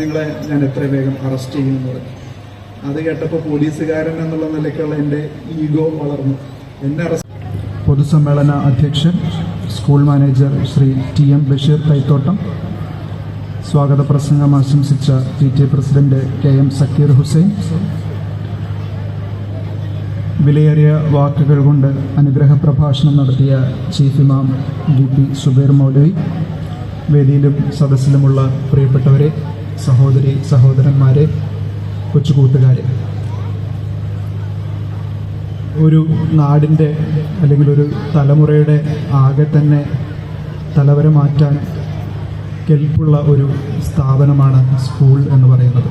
നിങ്ങളെ ഞാൻ എത്ര വേഗം അറസ്റ്റ് ചെയ്യുന്നത് അത് കേട്ടപ്പോൾ പോലീസുകാരൻ എന്നുള്ള നിലയ്ക്കുള്ള എന്റെ ഈഗോ വളർന്നു. എന്നെ അറസ്റ്റ് പൊതുസമ്മേളന അധ്യക്ഷൻ school manager Shri T M Basheer Kaithottam സ്വാഗത പ്രസംഗം ആശംസിച്ച P T A president K M Zakir Hussain വിലയേറിയ വാക്കുകൾ കൊണ്ട് അനുഗ്രഹ പ്രഭാഷണം നടത്തിയ ചീഫ് ഇമാം ഡി പി സുബൈർ മൗലവി വേദിയിലും സദസ്സിലുമുള്ള പ്രിയപ്പെട്ടവരെ സഹോദരി സഹോദരന്മാരെ കൊച്ചു കൂട്ടുകാരെ ഒരു നാടിന്റെ അല്ലെങ്കിൽ ഒരു തലമുറയുടെ ആകെ തന്നെ തലവര മാറ്റാൻ കെൽപ്പുള്ള ഒരു സ്ഥാപനമാണ് സ്കൂൾ എന്ന് പറയുന്നത്.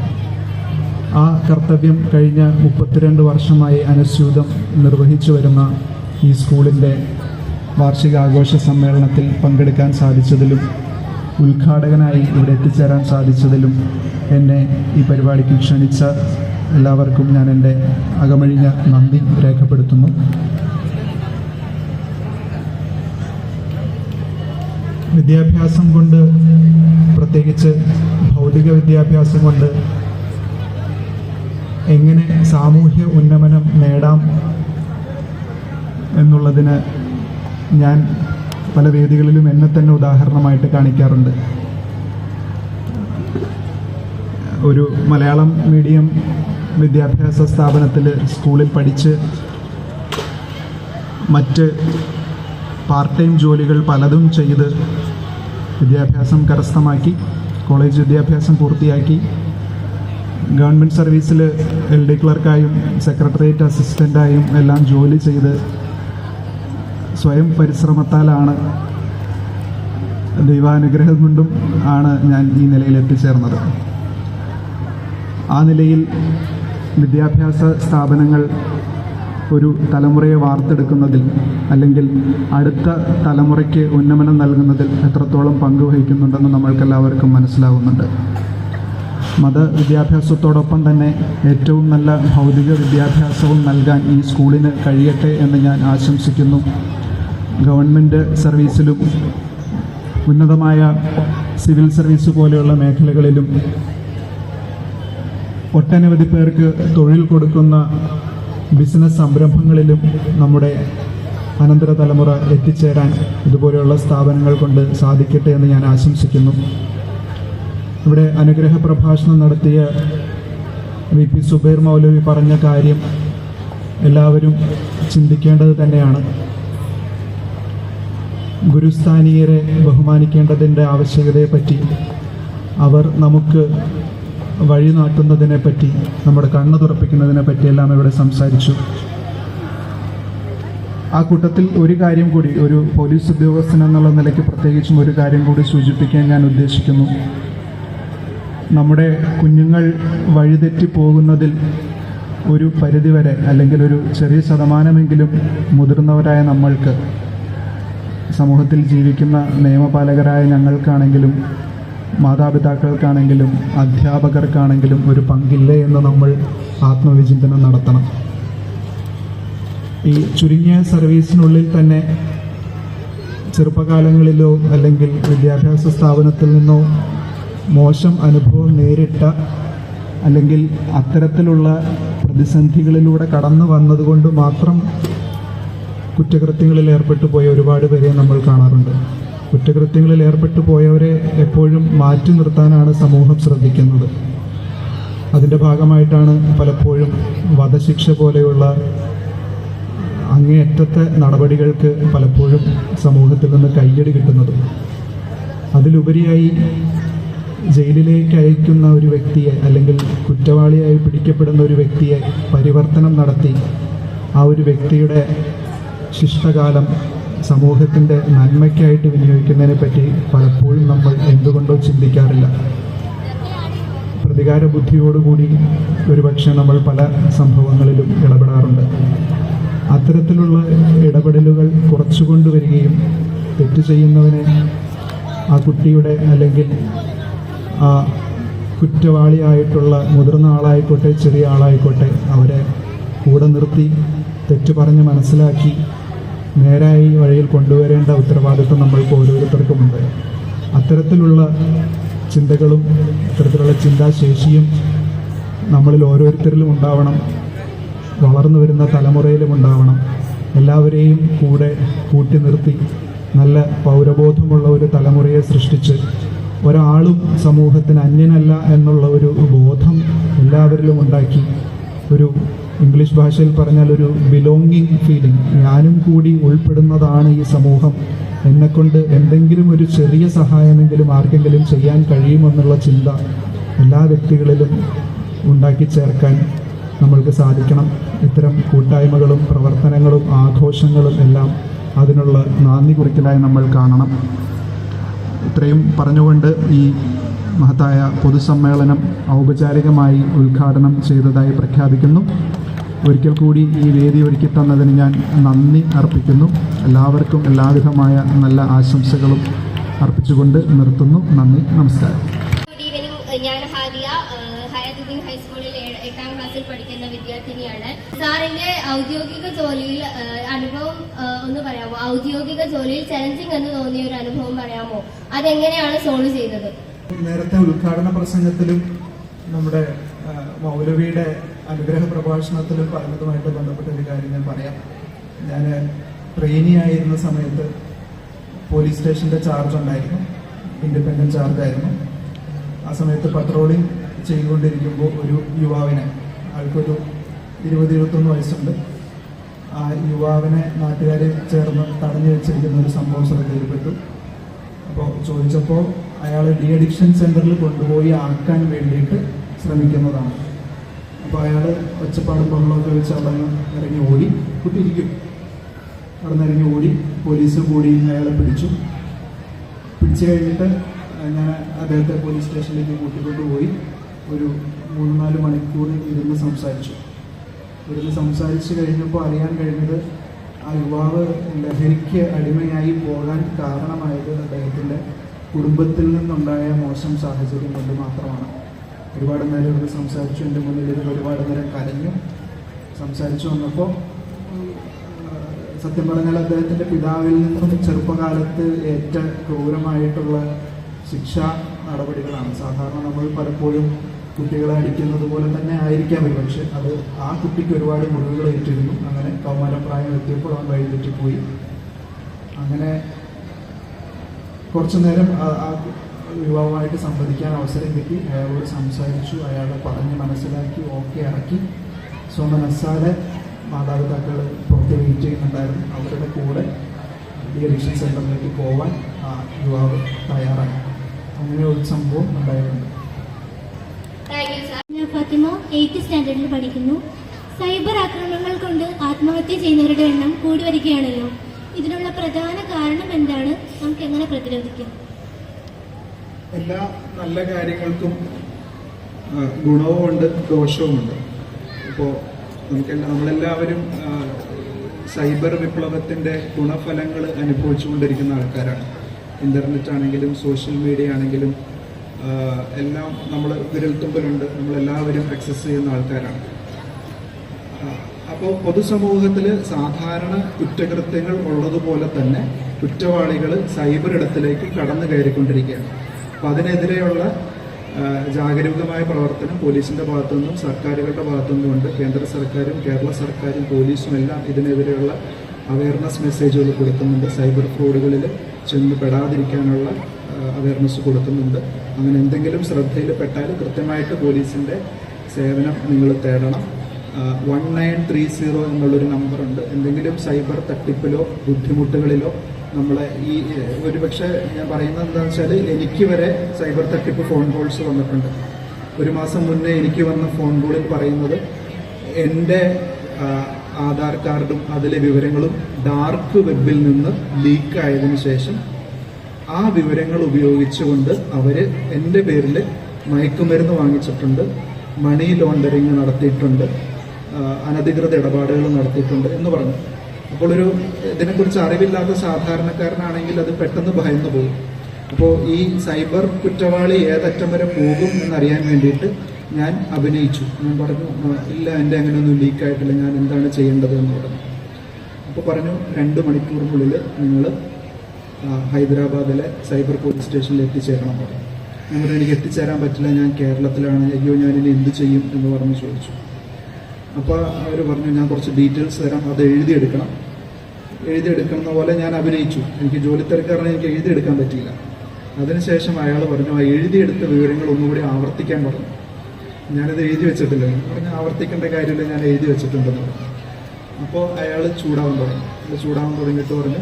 ആ കർത്തവ്യം കഴിഞ്ഞ മുപ്പത്തിരണ്ട് വർഷമായി അനുസ്യൂതം നിർവഹിച്ചു വരുന്ന ഈ സ്കൂളിന്റെ വാർഷികാഘോഷ സമ്മേളനത്തിൽ പങ്കെടുക്കാൻ സാധിച്ചതിലും ഉദ്ഘാടകനായി ഇവിടെ എത്തിച്ചേരാൻ സാധിച്ചതിലും എന്നെ ഈ പരിപാടിക്ക് ക്ഷണിച്ച എല്ലാവർക്കും ഞാൻ എന്റെ അകമഴിഞ്ഞ നന്ദി രേഖപ്പെടുത്തുന്നു. വിദ്യാഭ്യാസം കൊണ്ട് പ്രത്യേകിച്ച് ഭൗതിക വിദ്യാഭ്യാസം കൊണ്ട് എങ്ങനെ സാമൂഹ്യ ഉന്നമനം നേടാം എന്നുള്ളതിന് ഞാൻ പല വേദികളിലും എന്നെ തന്നെ ഉദാഹരണമായിട്ട് കാണിക്കാറുണ്ട്. ഒരു മലയാളം മീഡിയം വിദ്യാഭ്യാസ സ്ഥാപനത്തിൽ സ്കൂളിൽ പഠിച്ച് മറ്റ് പാർട്ട് ടൈം ജോലികൾ പലതും ചെയ്ത് വിദ്യാഭ്യാസം കരസ്ഥമാക്കി കോളേജ് വിദ്യാഭ്യാസം പൂർത്തിയാക്കി. ഗവൺമെന്റ് സർവീസിൽ എൽ ഡി ക്ലർക്കായും സെക്രട്ടേറിയറ്റ് അസിസ്റ്റന്റായും എല്ലാം ജോലി ചെയ്ത് സ്വയം പരിശ്രമത്താലാണ് ദൈവാനുഗ്രഹം കൊണ്ടും ആണ് ഞാൻ ഈ നിലയിൽ എത്തിച്ചേർന്നത്. ആ നിലയിൽ വിദ്യാഭ്യാസ സ്ഥാപനങ്ങൾ ഒരു തലമുറയെ വാർത്തെടുക്കുന്നതിൽ അല്ലെങ്കിൽ അടുത്ത തലമുറയ്ക്ക് ഉന്നമനം നൽകുന്നതിൽ എത്രത്തോളം പങ്കുവഹിക്കുന്നുണ്ടെന്ന് നമ്മൾക്കെല്ലാവർക്കും മനസ്സിലാവുന്നുണ്ട്. മത വിദ്യാഭ്യാസത്തോടൊപ്പം തന്നെ ഏറ്റവും നല്ല ഭൗതിക വിദ്യാഭ്യാസവും നൽകാൻ ഈ സ്കൂളിന് കഴിയട്ടെ എന്ന് ഞാൻ ആശംസിക്കുന്നു. ഗവൺമെന്റ് സർവീസിലും ഉന്നതമായ സിവിൽ സർവീസ് പോലെയുള്ള മേഖലകളിലും ഒട്ടനവധി പേർക്ക് തൊഴിൽ കൊടുക്കുന്ന ബിസിനസ് സംരംഭങ്ങളിലും നമ്മുടെ അനന്തര തലമുറ എത്തിച്ചേരാൻ ഇതുപോലെയുള്ള സ്ഥാപനങ്ങൾ കൊണ്ട് സാധിക്കട്ടെ എന്ന് ഞാൻ ആശംസിക്കുന്നു. ഇവിടെ അനുഗ്രഹ പ്രഭാഷണം നടത്തിയ വി പി സുബൈർ മൗലവി പറഞ്ഞ കാര്യം എല്ലാവരും ചിന്തിക്കേണ്ടത് തന്നെയാണ്. ഗുരുസ്ഥാനീയരെ ബഹുമാനിക്കേണ്ടതിന്റെ ആവശ്യകതയെപ്പറ്റി അവർ നമുക്ക് വഴി നാട്ടുന്നതിനെ പറ്റി നമ്മുടെ കണ്ണ് തുറപ്പിക്കുന്നതിനെ പറ്റിയെല്ലാം ഇവിടെ സംസാരിച്ചു. ആ കൂട്ടത്തിൽ ഒരു കാര്യം കൂടി ഒരു പോലീസ് ഉദ്യോഗസ്ഥൻ എന്നുള്ള നിലയ്ക്ക് പ്രത്യേകിച്ചും ഒരു കാര്യം കൂടി സൂചിപ്പിക്കാൻ ഞാൻ ഉദ്ദേശിക്കുന്നു. നമ്മുടെ കുഞ്ഞുങ്ങൾ വഴിതെറ്റി പോകുന്നതിൽ ഒരു പരിധിവരെ അല്ലെങ്കിൽ ഒരു ചെറിയ ശതമാനമെങ്കിലും മുതിർന്നവരായ നമ്മൾക്ക് സമൂഹത്തിൽ ജീവിക്കുന്ന നിയമപാലകരായ ഞങ്ങൾക്കാണെങ്കിലും മാതാപിതാക്കൾക്കാണെങ്കിലും അധ്യാപകർക്കാണെങ്കിലും ഒരു പങ്കില്ലേ എന്ന് നമ്മൾ ആത്മവിചിന്തനം നടത്തണം. ഈ ചുരുങ്ങിയ സർവീസിനുള്ളിൽ തന്നെ ചെറുപ്പകാലങ്ങളിലോ അല്ലെങ്കിൽ വിദ്യാഭ്യാസ സ്ഥാപനത്തിൽ നിന്നോ മോശം അനുഭവം നേരിട്ട അല്ലെങ്കിൽ അത്തരത്തിലുള്ള പ്രതിസന്ധികളിലൂടെ കടന്നു വന്നതുകൊണ്ട് മാത്രം കുറ്റകൃത്യങ്ങളിൽ ഏർപ്പെട്ടു പോയ ഒരുപാട് പേരെ നമ്മൾ കാണാറുണ്ട്. കുറ്റകൃത്യങ്ങളിൽ ഏർപ്പെട്ടു പോയവരെ എപ്പോഴും മാറ്റി നിർത്താനാണ് സമൂഹം ശ്രദ്ധിക്കുന്നത്. അതിന്റെ ഭാഗമായിട്ടാണ് പലപ്പോഴും വധശിക്ഷ പോലെയുള്ള അങ്ങേയറ്റത്തെ നടപടികൾക്ക് പലപ്പോഴും സമൂഹത്തിൽ നിന്ന് കയ്യടി കിട്ടുന്നത്. അതിലുപരിയായി ജയിലിലേക്ക് അയക്കുന്ന ഒരു വ്യക്തിയെ അല്ലെങ്കിൽ കുറ്റവാളിയായി പിടിക്കപ്പെടുന്ന ഒരു വ്യക്തിയെ പരിവർത്തനം നടത്തി ആ ഒരു വ്യക്തിയുടെ ശിഷ്ടകാലം സമൂഹത്തിന്റെ നന്മയ്ക്കായിട്ട് വിനിയോഗിക്കുന്നതിനെ പറ്റി പലപ്പോഴും നമ്മൾ എന്തുകൊണ്ടോ ചിന്തിക്കാറില്ല. പ്രതികാര ബുദ്ധിയോടുകൂടി ഒരുപക്ഷെ നമ്മൾ പല സംഭവങ്ങളിലും ഇടപെടാറുണ്ട്. അത്തരത്തിലുള്ള ഇടപെടലുകൾ കുറച്ചു കൊണ്ടുവരികയും തെറ്റ് ചെയ്യുന്നവനെ ആ കുട്ടിയുടെ അല്ലെങ്കിൽ ആ കുറ്റവാളിയായിട്ടുള്ള മുതിർന്ന ആളായിക്കോട്ടെ ചെറിയ ആളായിക്കോട്ടെ അവരെ കൂടെ നിർത്തി തെറ്റു പറഞ്ഞ് മനസ്സിലാക്കി നേരായി വഴിയിൽ കൊണ്ടുവരേണ്ട ഉത്തരവാദിത്വം നമ്മൾക്ക് ഓരോരുത്തർക്കുമുണ്ട്. അത്തരത്തിലുള്ള ചിന്തകളും ഇത്തരത്തിലുള്ള ചിന്താശേഷിയും നമ്മളിൽ ഓരോരുത്തരിലും ഉണ്ടാവണം. വളർന്നു വരുന്ന തലമുറയിലും ഉണ്ടാവണം. എല്ലാവരെയും കൂടെ കൂട്ടി നിർത്തി നല്ല പൗരബോധമുള്ള ഒരു തലമുറയെ സൃഷ്ടിച്ച് ഒരാളും സമൂഹത്തിന് അന്യനല്ല എന്നുള്ള ഒരു ബോധം എല്ലാവരിലും ഉണ്ടാക്കി ഒരു ഇംഗ്ലീഷ് ഭാഷയിൽ പറഞ്ഞാൽ ഒരു ബിലോങ്ങിങ് ഫീലിംഗ് ഞാനും കൂടി ഉൾപ്പെടുന്നതാണ് ഈ സമൂഹം. എന്നെക്കൊണ്ട് എന്തെങ്കിലും ഒരു ചെറിയ സഹായമെങ്കിലും ആർക്കെങ്കിലും ചെയ്യാൻ കഴിയുമെന്നുള്ള ചിന്ത എല്ലാ വ്യക്തികളിലും ഉണ്ടാക്കി ചേർക്കാൻ നമ്മൾക്ക് സാധിക്കണം. ഇത്തരം കൂട്ടായ്മകളും പ്രവർത്തനങ്ങളും ആഘോഷങ്ങളും എല്ലാം അതിനുള്ള നാന്ദി കുറിക്കലായി നമ്മൾ കാണണം. ഇത്രയും പറഞ്ഞുകൊണ്ട് ഈ മഹത്തായ പൊതുസമ്മേളനം ഔപചാരികമായി ഉദ്ഘാടനം ചെയ്തതായി പ്രഖ്യാപിക്കുന്നു. ഒരിക്കൽ കൂടി ഈ വേദി ഒരുക്കി തന്നതിന് ഞാൻ നന്ദി അർപ്പിക്കുന്നു. എല്ലാവർക്കും എല്ലാവിധമായ നല്ല ആശംസകളും അർപ്പിച്ചുകൊണ്ട് നിർത്തുന്നു. നന്ദി നമസ്കാരം. ഞാൻ ഹാദിയ. ഹയാത്തുദ്ദീൻ ഹൈസ്കൂളിൽ ഏഴ്- എട്ടാം ക്ലാസ്സിൽ പഠിക്കുന്ന വിദ്യാർത്ഥിനിയാണ്. സാറിന്റെ ഔദ്യോഗിക ജോലിയിൽ ആ, അനുഭവം ഒന്ന് പറയാമോ? ഔദ്യോഗിക ജോലിയിൽ ചലഞ്ചിങ് എന്ന് തോന്നിയ ഒരു അനുഭവം പറയാമോ? അതെങ്ങനെയാണ് സോൾവ് ചെയ്തത്? നേരത്തെ ഉദ്ഘാടന പ്രസംഗത്തിലും നമ്മുടെ മൗലവിയുടെ അനുഗ്രഹ പ്രഭാഷണത്തിൽ പറഞ്ഞതുമായിട്ട് ബന്ധപ്പെട്ട ഒരു കാര്യം ഞാൻ പറയാം. ഞാൻ ട്രെയിനി ആയിരുന്ന സമയത്ത് പോലീസ് സ്റ്റേഷന്റെ ചാർജ് ഉണ്ടായിരുന്നു. ഇൻഡിപെൻഡന്റ് ചാർജ് ആയിരുന്നു. ആ സമയത്ത് പട്രോളിംഗ് ചെയ്തുകൊണ്ടിരിക്കുമ്പോൾ ഒരു യുവാവിനെ ആൾക്കൊരു ഇരുപത് ഇരുപത്തൊന്ന് വയസ്സുണ്ട്. ആ യുവാവിനെ നാട്ടുകാർ ചേർന്ന് തടഞ്ഞു വെച്ചിരിക്കുന്ന ഒരു സംഭവം ശ്രദ്ധയിൽപ്പെട്ടു. അപ്പോൾ ചോദിച്ചപ്പോൾ അയാൾ ഡി അഡിക്ഷൻ സെന്ററിൽ കൊണ്ടുപോയി ആക്കാൻ വേണ്ടിയിട്ട് ശ്രമിക്കുന്നതാണ്. അപ്പോൾ അയാൾ ഒച്ചപ്പാടും ബഹളമൊക്കെ വെച്ച് അവിടെ ഇറങ്ങി ഓടി. കുട്ടിയിരിക്കും. അവിടെ നിന്ന് ഇറങ്ങി ഓടി. പോലീസ് കൂടി അയാളെ പിടിച്ചു. പിടിച്ചു കഴിഞ്ഞിട്ട് ഞാൻ അദ്ദേഹത്തെ പോലീസ് സ്റ്റേഷനിലേക്ക് കൂട്ടിക്കൊണ്ട് പോയി. ഒരു മൂന്ന് നാല് മണിക്കൂർ ഇരുന്ന് സംസാരിച്ചു. ഇരുന്ന് സംസാരിച്ച് കഴിഞ്ഞപ്പോൾ അറിയാൻ കഴിഞ്ഞത് ആ യുവാവ് ലഹരിക്ക് അടിമയായി പോകാൻ കാരണമായത് അദ്ദേഹത്തിന്റെ കുടുംബത്തിൽ നിന്നുണ്ടായ മോശം സാഹചര്യം കൊണ്ട് മാത്രമാണ്. ഒരുപാട് നേരം ഇവിടെ സംസാരിച്ചു എന്റെ മുന്നിൽ ഇരുന്ന് ഒരുപാട് നേരം കരഞ്ഞു. സംസാരിച്ചു വന്നപ്പോൾ സത്യം പറഞ്ഞാൽ അദ്ദേഹത്തിന്റെ പിതാവിൽ നിന്നും ചെറുപ്പകാലത്ത് ഏറ്റ ക്രൂരമായിട്ടുള്ള ശിക്ഷാ നടപടികളാണ്. സാധാരണ നമ്മൾ പലപ്പോഴും കുട്ടികളെ അടിക്കുന്നത് പോലെ തന്നെ ആയിരിക്കാം പക്ഷെ അത് ആ കുട്ടിക്ക് ഒരുപാട് മുറിവുകൾ ഏറ്റിരുന്നു. അങ്ങനെ കൗമാരപ്രായം എത്തിയപ്പോൾ അവൻ വഴിതെറ്റിപ്പോയി. അങ്ങനെ കുറച്ചു നേരം ആ യുവാവുമായിട്ട് സംവദിക്കാൻ അവസരം കിട്ടി. അയാളോട് സംസാരിച്ചു. അയാളെ പറഞ്ഞ് മനസ്സിലാക്കി ഓക്കെ ആക്കി. സ്വമനസ്സാലെ മാതാപിതാക്കൾ പുറത്ത് വെയിറ്റ് ചെയ്യുന്നുണ്ടായിരുന്നു. അവരുടെ കൂടെ ഈ അഡിക്ഷൻ സെന്ററിലേക്ക് പോവാൻ ആ യുവാവ് തയ്യാറായി. അങ്ങനെ ഒരു സംഭവം യു ഞാൻ ഫാത്തിമ എയ്ത്ത് സ്റ്റാൻഡേർഡിൽ പഠിക്കുന്നു. സൈബർ ആക്രമണങ്ങൾ കൊണ്ട് ആത്മഹത്യ ചെയ്യുന്നവരുടെ എണ്ണം കൂടി വരികയാണല്ലോ. ഇതിനുള്ള പ്രധാന കാരണം എന്താണ്? നമുക്ക് എങ്ങനെ പ്രതിരോധിക്കാം? എല്ലാ നല്ല കാര്യങ്ങൾക്കും ഗുണവുമുണ്ട് ദോഷവുമുണ്ട്. ഇപ്പോൾ നമുക്കെല്ലാം നമ്മളെല്ലാവരും സൈബർ വിപ്ലവത്തിന്റെ ഗുണഫലങ്ങൾ അനുഭവിച്ചുകൊണ്ടിരിക്കുന്ന ആൾക്കാരാണ്. ഇന്റർനെറ്റ് ആണെങ്കിലും സോഷ്യൽ മീഡിയ ആണെങ്കിലും എല്ലാം നമ്മൾ വിരൽത്തുമ്പിലുണ്ട്. നമ്മളെല്ലാവരും ആക്സസ് ചെയ്യുന്ന ആൾക്കാരാണ്. അപ്പോൾ പൊതുസമൂഹത്തിൽ സാധാരണ കുറ്റകൃത്യങ്ങൾ ഉള്ളതുപോലെ തന്നെ കുറ്റവാളികൾ സൈബർ ഇടത്തിലേക്ക് കടന്നു കയറിക്കൊണ്ടിരിക്കുകയാണ്. അപ്പോൾ അതിനെതിരെയുള്ള ജാഗരൂകമായ പ്രവർത്തനം പോലീസിന്റെ ഭാഗത്തു നിന്നും സർക്കാരുകളുടെ ഭാഗത്തു നിന്നും ഉണ്ട്. കേന്ദ്ര സർക്കാരും കേരള സർക്കാരും പോലീസും എല്ലാം ഇതിനെതിരെയുള്ള അവയർനെസ് മെസ്സേജുകൾ കൊടുക്കുന്നുണ്ട്. സൈബർ ഫ്രോഡുകളിൽ ചെന്ന് പെടാതിരിക്കാനുള്ള അവയർനെസ് കൊടുക്കുന്നുണ്ട്. അങ്ങനെ എന്തെങ്കിലും ശ്രദ്ധയിൽ പെട്ടാൽ കൃത്യമായിട്ട് പോലീസിന്റെ സേവനം നിങ്ങൾ തേടണം. വൺ നയൻ ത്രീ സീറോ എന്നുള്ളൊരു നമ്പറുണ്ട് എന്തെങ്കിലും സൈബർ തട്ടിപ്പിലോ ബുദ്ധിമുട്ടുകളിലോ നമ്മളെ ഈ ഒരു ഒരുപക്ഷെ ഞാൻ പറയുന്നത് എന്താണെന്ന് വെച്ചാൽ എനിക്ക് വരെ സൈബർ തട്ടിപ്പ് ഫോൺ കോൾസ് വന്നിട്ടുണ്ട്. ഒരു മാസം മുന്നേ എനിക്ക് വന്ന ഫോൺ കോളിൽ പറയുന്നത് എന്റെ ആധാർ കാർഡും അതിലെ വിവരങ്ങളും ഡാർക്ക് വെബിൽ നിന്ന് ലീക്ക് ആയതിനു ശേഷം ആ വിവരങ്ങൾ ഉപയോഗിച്ചുകൊണ്ട് അവർ എന്റെ പേരിൽ മയക്കുമരുന്ന് വാങ്ങിച്ചിട്ടുണ്ട് മണി ലോണ്ടറിങ് നടത്തിയിട്ടുണ്ട് അനധികൃത ഇടപാടുകൾ നടത്തിയിട്ടുണ്ട് എന്ന് പറഞ്ഞു. അപ്പോൾ ഒരു ഇതിനെക്കുറിച്ച് അറിവില്ലാത്ത സാധാരണക്കാരനാണെങ്കിൽ അത് പെട്ടെന്ന് ഭയന്നു പോകും. അപ്പോൾ ഈ സൈബർ കുറ്റവാളി ഏതറ്റം വരെ പോകും എന്നറിയാൻ വേണ്ടിയിട്ട് ഞാൻ അഭിനയിച്ചു. ഞാൻ പറഞ്ഞു "ആ, ഇല്ല എന്റെ അങ്ങനെയൊന്നും ലീക്കായിട്ടില്ല. ഞാൻ എന്താണ് ചെയ്യേണ്ടത്? എന്ന് പറഞ്ഞു. അപ്പോൾ പറഞ്ഞു രണ്ട് മണിക്കൂറിനുള്ളിൽ നിങ്ങൾ ഹൈദരാബാദിലെ സൈബർ പോലീസ് സ്റ്റേഷനിൽ എത്തിച്ചേരണം പറഞ്ഞു. ഞാൻ പറഞ്ഞു എനിക്ക് എത്തിച്ചേരാൻ പറ്റില്ല. ഞാൻ കേരളത്തിലാണ്. അയ്യോ ഞാനിനി എന്ത് ചെയ്യും? എന്ന് പറഞ്ഞ് ചോദിച്ചു. അപ്പോൾ അവർ പറഞ്ഞു ഞാൻ കുറച്ച് ഡീറ്റെയിൽസ് തരാം അത് എഴുതിയെടുക്കണം. എഴുതിയെടുക്കുന്ന പോലെ ഞാൻ അഭിനയിച്ചു. എനിക്ക് ജോലി തിരക്കാരണം എനിക്ക് എഴുതിയെടുക്കാൻ പറ്റിയില്ല. അതിനുശേഷം അയാൾ പറഞ്ഞു ആ എഴുതിയെടുത്ത വിവരങ്ങൾ ഒന്നുകൂടി ആവർത്തിക്കാൻ പറഞ്ഞു. ഞാനത് എഴുതി വെച്ചിട്ടില്ല. പറഞ്ഞു ആവർത്തിക്കേണ്ട കാര്യമില്ല ഞാൻ എഴുതി വെച്ചിട്ടുണ്ടെന്ന് പറഞ്ഞു. അപ്പോൾ അയാൾ ചൂടാവാൻ തുടങ്ങി. ചൂടാവാൻ തുടങ്ങിയിട്ട് പറഞ്ഞു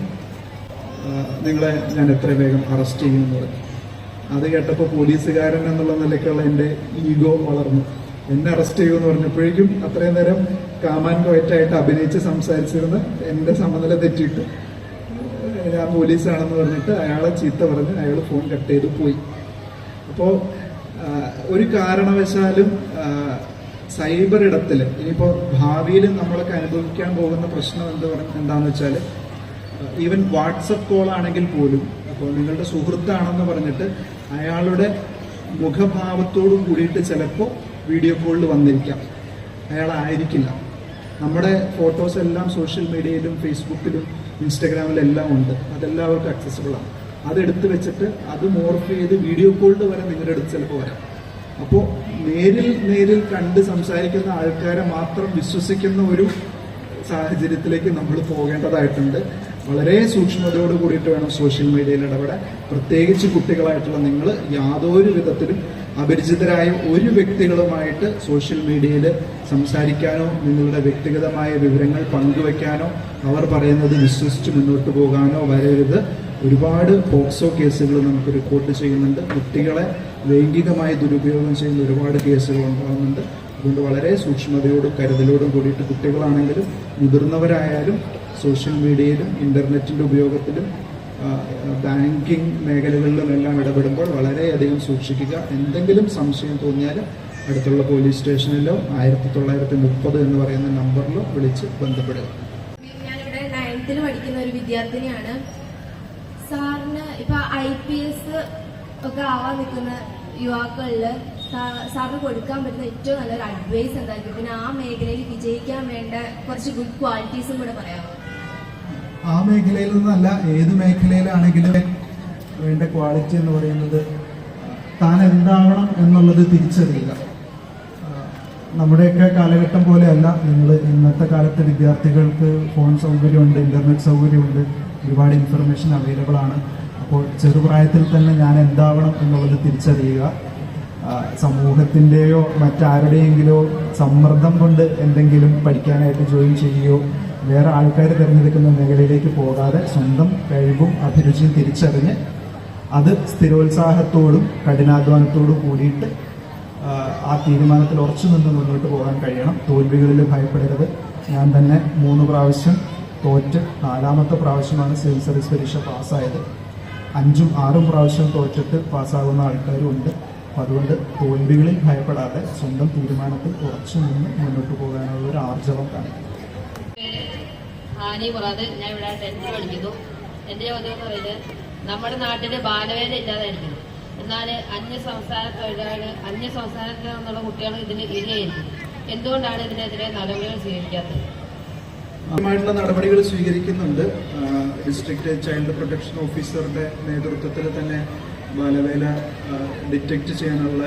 നിങ്ങളെ ഞാൻ എത്ര വേഗം അറസ്റ്റ് ചെയ്യുമെന്ന് പറഞ്ഞു. അത് കേട്ടപ്പോൾ പോലീസുകാരൻ എന്നുള്ള നിലയ്ക്കുള്ള എന്റെ ഈഗോ വളർന്നു. എന്നെ അറസ്റ്റ് ചെയ്യുമെന്ന് പറഞ്ഞപ്പോഴേക്കും അത്രയും നേരം കാമാൻ കോയറ്റായിട്ട് അഭിനയിച്ച് സംസാരിച്ചിരുന്ന എന്റെ സമനില തെറ്റിയിട്ട് ഞാൻ പോലീസാണെന്ന് പറഞ്ഞിട്ട് അയാളെ ചീത്ത പറഞ്ഞ് അയാൾ ഫോൺ കട്ട് ചെയ്ത് പോയി. അപ്പോൾ ഒരു കാരണവശാലും സൈബർ ഇടത്തിൽ ഇനിയിപ്പോൾ ഭാവിയിൽ നമ്മളൊക്കെ അനുഭവിക്കാൻ പോകുന്ന പ്രശ്നം എന്ത് എന്താണെന്ന് വെച്ചാൽ ഈവൻ വാട്സപ്പ് കോൾ ആണെങ്കിൽ പോലും അപ്പോൾ നിങ്ങളുടെ സുഹൃത്താണെന്ന് പറഞ്ഞിട്ട് അയാളുടെ മുഖഭാവത്തോടും കൂടിയിട്ട് ചിലപ്പോൾ വീഡിയോ കോളിൽ വന്നിരിക്കാം. അയാളായിരിക്കില്ല. നമ്മുടെ ഫോട്ടോസ് എല്ലാം സോഷ്യൽ മീഡിയയിലും ഫേസ്ബുക്കിലും ഇൻസ്റ്റഗ്രാമിലും എല്ലാം ഉണ്ട്. അതെല്ലാവർക്കും അക്സസിബിളാണ് അതെടുത്ത് വെച്ചിട്ട് അത് മോർഫ് ചെയ്ത് വീഡിയോ കോളിൽ വരെ നിങ്ങളുടെ അടുത്ത് ചിലപ്പോൾ വരാം. അപ്പോൾ നേരിൽ നേരിൽ കണ്ട് സംസാരിക്കുന്ന ആൾക്കാരെ മാത്രം വിശ്വസിക്കുന്ന ഒരു സാഹചര്യത്തിലേക്ക് നമ്മൾ പോകേണ്ടതായിട്ടുണ്ട്. വളരെ സൂക്ഷ്മതയോട് കൂടിയിട്ട് വേണം സോഷ്യൽ മീഡിയയിൽ ഇടപെടാൻ. പ്രത്യേകിച്ച് കുട്ടികളായിട്ടുള്ള നിങ്ങൾ യാതൊരു വിധത്തിലും അപരിചിതരായ ഒരു വ്യക്തികളുമായിട്ട് സോഷ്യൽ മീഡിയയിൽ സംസാരിക്കാനോ നിങ്ങളുടെ വ്യക്തിഗതമായ വിവരങ്ങൾ പങ്കുവെക്കാനോ അവർ പറയുന്നത് വിശ്വസിച്ച് മുന്നോട്ട് പോകാനോ വരരുത്. ഒരുപാട് പോക്സോ കേസുകൾ നമുക്ക് റിപ്പോർട്ട് ചെയ്യുന്നുണ്ട്. കുട്ടികളെ ലൈംഗികമായി ദുരുപയോഗം ചെയ്യുന്ന ഒരുപാട് കേസുകൾ ഉണ്ടാകുന്നുണ്ട് അതുകൊണ്ട് വളരെ സൂക്ഷ്മതയോടും കരുതലോടും കൂടിയിട്ട് കുട്ടികളാണെങ്കിലും മുതിർന്നവരായാലും സോഷ്യൽ മീഡിയയിലും ഇന്റർനെറ്റിന്റെ ഉപയോഗത്തിലും ബാങ്കിങ് മേഖലകളിലും എല്ലാം ഇടപെടുമ്പോൾ വളരെയധികം സൂക്ഷിക്കുക. എന്തെങ്കിലും സംശയം തോന്നിയാൽ അടുത്തുള്ള പോലീസ് സ്റ്റേഷനിലോ ആയിരത്തി തൊള്ളായിരത്തി മുപ്പത് എന്ന് പറയുന്ന നമ്പറിലോ വിളിച്ച് ബന്ധപ്പെടുക. ഞാനിവിടെ നയൻത്തിൽ പഠിക്കുന്ന ഒരു വിദ്യാർത്ഥിനിയാണ്. സാറിന് ഇപ്പൊ ഐ പി എസ് ഒക്കെ ആവാൻ നിൽക്കുന്ന യുവാക്കളിൽ സാറിന് കൊടുക്കാൻ പറ്റുന്ന ഏറ്റവും നല്ലൊരു അഡ്വൈസ് എന്തായിരിക്കും? പിന്നെ ആ മേഖലയിൽ വിജയിക്കാൻ വേണ്ട കുറച്ച് ഗുഡ് ക്വാളിറ്റീസും കൂടെ പറയാമോ? ആ മേഖലയിൽ നിന്നല്ല ഏത് മേഖലയിലാണെങ്കിലും വേണ്ട ക്വാളിറ്റി എന്ന് പറയുന്നത് താൻ എന്താവണം എന്നുള്ളത് തിരിച്ചറിയുക. നമ്മുടെയൊക്കെ കാലഘട്ടം പോലെയല്ല നിങ്ങൾ ഇന്നത്തെ കാലത്ത് വിദ്യാർത്ഥികൾക്ക് ഫോൺ സൗകര്യമുണ്ട് ഇന്റർനെറ്റ് സൗകര്യമുണ്ട് ഒരുപാട് ഇൻഫർമേഷൻ അവൈലബിൾ ആണ്. അപ്പോൾ ചെറുപ്രായത്തിൽ തന്നെ ഞാൻ എന്താവണം എന്നുള്ളത് തിരിച്ചറിയുക. സമൂഹത്തിന്റെയോ മറ്റാരുടെയെങ്കിലോ സമ്മർദ്ദം കൊണ്ട് എന്തെങ്കിലും പഠിക്കാനായിട്ട് ജോയിൻ ചെയ്യുകയോ വേറെ ആൾക്കാർ തിരഞ്ഞെടുക്കുന്ന മേഖലയിലേക്ക് പോകാതെ സ്വന്തം കഴിവും അഭിരുചിയും തിരിച്ചറിഞ്ഞ് അത് സ്ഥിരോത്സാഹത്തോടും കഠിനാധ്വാനത്തോടും കൂടിയിട്ട് ആ, തീരുമാനത്തിൽ ഉറച്ചു നിന്ന് മുന്നോട്ട് പോകാൻ കഴിയണം. തോൽവികളിൽ ഭയപ്പെടരുത്. ഞാൻ തന്നെ മൂന്ന് പ്രാവശ്യം തോറ്റ് നാലാമത്തെ പ്രാവശ്യമാണ് സിവിൽ സർവീസ് പരീക്ഷ പാസ്സായത്. അഞ്ചും ആറും പ്രാവശ്യം തോറ്റിട്ട് പാസ്സാകുന്ന ആൾക്കാരും ഉണ്ട്. അതുകൊണ്ട് തോൽവികളിൽ ഭയപ്പെടാതെ സ്വന്തം തീരുമാനത്തിൽ ഉറച്ചു നിന്ന് മുന്നോട്ട് പോകാനുള്ള ഒരു ആർജവം കാണിക്കും ഹാനി മുറാദ് ഞാൻ ഇവിടെ ടെൻഷൻ പഠിക്കുന്നു എന്റെ ചോദ്യം എന്ന് പറയുന്നത് നമ്മുടെ നാട്ടിൽ ബാലവേല ഇല്ലാതായിരിക്കുന്നു എന്നാൽ അന്യ സംസ്ഥാന തൊഴിലാളി അന്യ സംസ്ഥാനത്തിൽ നിന്നുള്ള കുട്ടികൾ ഇതിന് ഇരയായിരിക്കും. എന്തുകൊണ്ടാണ് ഇതിനെതിരെ നടപടികൾ സ്വീകരിക്കാത്തത്? ആയിട്ടുള്ള നടപടികൾ സ്വീകരിക്കുന്നുണ്ട്. ഡിസ്ട്രിക്ട് ചൈൽഡ് പ്രൊട്ടക്ഷൻ ഓഫീസറുടെ നേതൃത്വത്തിൽ തന്നെ ബാലവേല ഡിറ്റക്ട് ചെയ്യാനുള്ള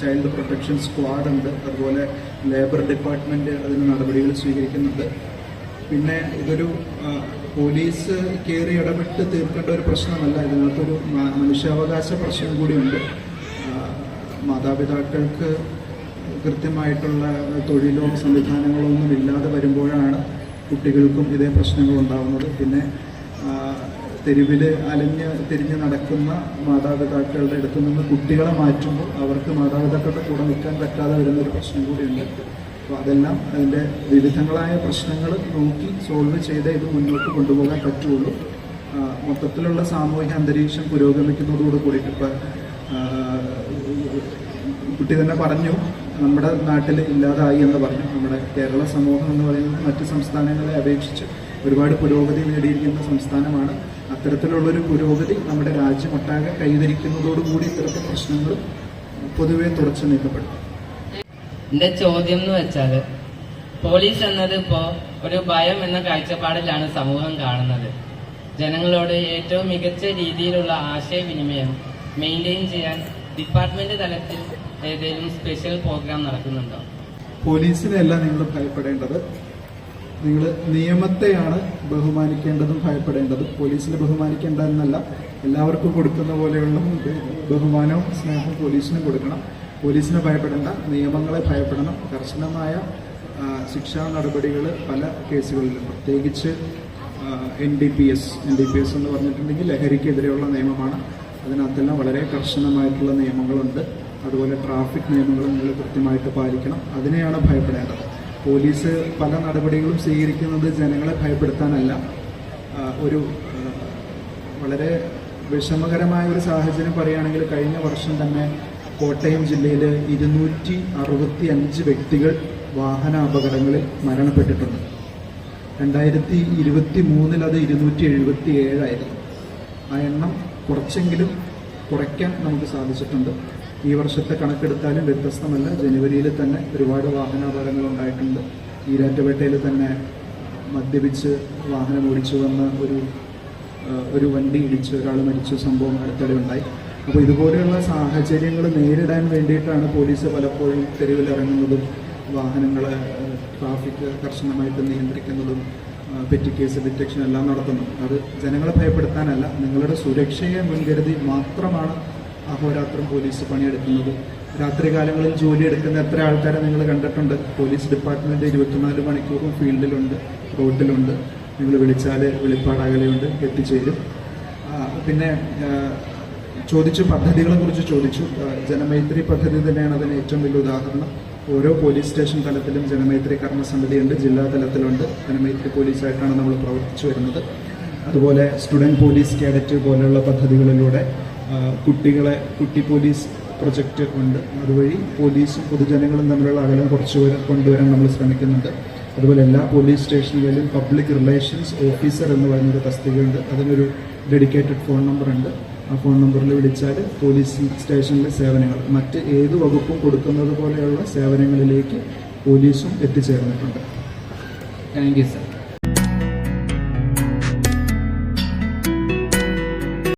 ചൈൽഡ് പ്രൊട്ടക്ഷൻ സ്ക്വാഡ് ഉണ്ട് അതുപോലെ ലേബർ ഡിപ്പാർട്ട്മെന്റ് അതിന് നടപടികൾ സ്വീകരിക്കുന്നുണ്ട്. പിന്നെ ഇതൊരു പോലീസ് കയറി ഇടപെട്ട് തീർക്കേണ്ട ഒരു പ്രശ്നമല്ല. ഇതിനകത്തൊരു മനുഷ്യാവകാശ പ്രശ്നം കൂടിയുണ്ട്. മാതാപിതാക്കൾക്ക് കൃത്യമായിട്ടുള്ള തൊഴിലോ സംവിധാനങ്ങളോ ഒന്നും ഇല്ലാതെ വരുമ്പോഴാണ് കുട്ടികൾക്കും ഇതേ പ്രശ്നങ്ങൾ ഉണ്ടാകുന്നത് പിന്നെ തെരുവിൽ അലഞ്ഞ് തിരിഞ്ഞ് നടക്കുന്ന മാതാപിതാക്കളുടെ അടുത്ത് നിന്ന് കുട്ടികളെ മാറ്റുമ്പോൾ അവർക്ക് മാതാപിതാക്കളുടെ കൂടെ നിൽക്കാൻ പറ്റാതെ വരുന്ന ഒരു പ്രശ്നം കൂടിയുണ്ട്. അപ്പോൾ അതെല്ലാം അതിന്റെ വിവിധങ്ങളായ പ്രശ്നങ്ങൾ നോക്കി സോൾവ് ചെയ്ത് ഇത് മുന്നോട്ട് കൊണ്ടുപോകാൻ പറ്റുള്ളൂ. മൊത്തത്തിലുള്ള സാമൂഹിക അന്തരീക്ഷം പുരോഗമിക്കുന്നതോട് കൂടിയിട്ട് ഇപ്പം കുട്ടി തന്നെ പറഞ്ഞു നമ്മുടെ നാട്ടിൽ ഇല്ലാതായി എന്ന് പറഞ്ഞു. നമ്മുടെ കേരള സമൂഹം എന്ന് പറയുന്നത് മറ്റ് സംസ്ഥാനങ്ങളെ അപേക്ഷിച്ച് ഒരുപാട് പുരോഗതി നേടിയിരിക്കുന്ന സംസ്ഥാനമാണ്. അത്തരത്തിലുള്ളൊരു പുരോഗതി നമ്മുടെ രാജ്യമൊട്ടാകെ കൈവരിക്കുന്നതോടുകൂടി ഇത്തരത്തിൽ പ്രശ്നങ്ങൾ പൊതുവെ തുടച്ചു നീക്കപ്പെടും. എന്റെ ചോദ്യം എന്ന് വെച്ചാൽ പോലീസ് എന്നത് ഇപ്പോ ഒരു ഭയം എന്ന കാഴ്ചപ്പാടിലാണ് സമൂഹം കാണുന്നത്. ജനങ്ങളോട് ഏറ്റവും മികച്ച രീതിയിലുള്ള ആശയവിനിമയം മെയിന്റെയിൻ ചെയ്യാൻ ഡിപ്പാർട്ട്മെന്റ് തലത്തിൽ ഏതെങ്കിലും സ്പെഷ്യൽ പ്രോഗ്രാം നടക്കുന്നുണ്ടോ? പോലീസിനെയല്ല നിങ്ങൾ ഭയപ്പെടേണ്ടത്. നിങ്ങൾ നിയമത്തെയാണ് ബഹുമാനിക്കേണ്ടതും ഭയപ്പെടേണ്ടതും. പോലീസിനെ ബഹുമാനിക്കേണ്ട എന്നല്ല എല്ലാവർക്കും കൊടുക്കുന്ന പോലെയുള്ള ബഹുമാനവും സ്നേഹവും പോലീസിനും കൊടുക്കണം. പോലീസിനെ ഭയപ്പെടേണ്ട നിയമങ്ങളെ ഭയപ്പെടണം കർശനമായ ശിക്ഷാ നടപടികൾ പല കേസുകളിലും. പ്രത്യേകിച്ച് N D P S N D P S എന്ന് പറഞ്ഞിട്ടുണ്ടെങ്കിൽ ലഹരിക്കെതിരെയുള്ള നിയമമാണ്. അതിനകത്തെല്ലാം വളരെ കർശനമായിട്ടുള്ള നിയമങ്ങളുണ്ട്. അതുപോലെ ട്രാഫിക് നിയമങ്ങൾ നിങ്ങൾ കൃത്യമായിട്ട് പാലിക്കണം. അതിനെയാണ് ഭയപ്പെടേണ്ടത്. പോലീസ് പല നടപടികളും സ്വീകരിക്കുന്നത് ജനങ്ങളെ ഭയപ്പെടുത്താനല്ല. ഒരു വളരെ വിഷമകരമായ ഒരു സാഹചര്യം പറയുകയാണെങ്കിൽ കഴിഞ്ഞ വർഷം തന്നെ കോട്ടയം ജില്ലയിൽ ഇരുന്നൂറ്റി അറുപത്തി അഞ്ച് വ്യക്തികൾ വാഹന അപകടങ്ങളിൽ മരണപ്പെട്ടിട്ടുണ്ട്. രണ്ടായിരത്തി ഇരുപത്തി മൂന്നിൽ അത് ഇരുന്നൂറ്റി എഴുപത്തി ഏഴായിരുന്നു ആ എണ്ണം കുറച്ചെങ്കിലും കുറയ്ക്കാൻ നമുക്ക് സാധിച്ചിട്ടുണ്ട്. ഈ വർഷത്തെ കണക്കെടുത്താലും വ്യത്യസ്തമല്ല. ജനുവരിയിൽ തന്നെ ഒരുപാട് വാഹനാപകടങ്ങൾ ഉണ്ടായിട്ടുണ്ട്. ഈരാറ്റുപേട്ടയിൽ തന്നെ മദ്യപിച്ച് വാഹനം ഓടിച്ചു വന്ന ഒരു ഒരു വണ്ടി ഇടിച്ച് ഒരാൾ മരിച്ച സംഭവം അടുത്തിടെ ഉണ്ടായി. അപ്പോൾ ഇതുപോലെയുള്ള സാഹചര്യങ്ങൾ നേരിടാൻ വേണ്ടിയിട്ടാണ് പോലീസ് പലപ്പോഴും തെരുവിലിറങ്ങുന്നതും വാഹനങ്ങളെ ട്രാഫിക് കർശനമായിട്ട് നിയന്ത്രിക്കുന്നതും പെറ്റി കേസ് ഡിറ്റക്ഷൻ എല്ലാം നടത്തുന്നു അത് ജനങ്ങളെ ഭയപ്പെടുത്താനല്ല നിങ്ങളുടെ സുരക്ഷയെ മുൻകരുതി മാത്രമാണ് അഹോരാത്രം പോലീസ് പണിയെടുക്കുന്നത്. രാത്രികാലങ്ങളിൽ ജോലി എടുക്കുന്ന എത്ര ആൾക്കാരെ നിങ്ങൾ കണ്ടിട്ടുണ്ട്? പോലീസ് ഡിപ്പാർട്ട്മെന്റ് ഇരുപത്തിനാല് മണിക്കൂറും ഫീൽഡിലുണ്ട് റോഡിലുണ്ട് നിങ്ങൾ വിളിച്ചാൽ വെളിപ്പാടകലെയുണ്ട് എത്തിച്ചേരും. പിന്നെ ചോദിച്ചു പദ്ധതികളെ കുറിച്ച് ചോദിച്ചു. ജനമൈത്രി പദ്ധതി തന്നെയാണ് അതിന് ഏറ്റവും വലിയ ഉദാഹരണം. ഓരോ പോലീസ് സ്റ്റേഷൻ തലത്തിലും ജനമൈത്രി കർമ്മസമിതിയുണ്ട് ജില്ലാ തലത്തിലുണ്ട്. ജനമൈത്രി പോലീസായിട്ടാണ് നമ്മൾ പ്രവർത്തിച്ചു വരുന്നത്. അതുപോലെ സ്റ്റുഡന്റ് പോലീസ് കേഡറ്റ് പോലെയുള്ള പദ്ധതികളിലൂടെ കുട്ടികളെ കുട്ടി പോലീസ് പ്രൊജക്റ്റ് ഉണ്ട്. അതുവഴി പോലീസും പൊതുജനങ്ങളും തമ്മിലുള്ള അകലം കുറച്ച് വരെ- കൊണ്ടുവരാൻ നമ്മൾ ശ്രമിക്കുന്നുണ്ട്. അതുപോലെ എല്ലാ പോലീസ് സ്റ്റേഷനുകളിലും പബ്ലിക് റിലേഷൻസ് ഓഫീസർ എന്ന് പറയുന്നൊരു തസ്തികയുണ്ട്. അതിനൊരു ഡെഡിക്കേറ്റഡ് ഫോൺ നമ്പർ ഉണ്ട് ആ ഫോൺ നമ്പറിൽ വിളിച്ചാൽ പോലീസ് സ്റ്റേഷനിലെ സേവനങ്ങൾ മറ്റ് ഏത് വകുപ്പും കൊടുക്കുന്നത് പോലെയുള്ള സേവനങ്ങളിലേക്ക് പോലീസും എത്തിച്ചേർന്നിട്ടുണ്ട്. Thank you sir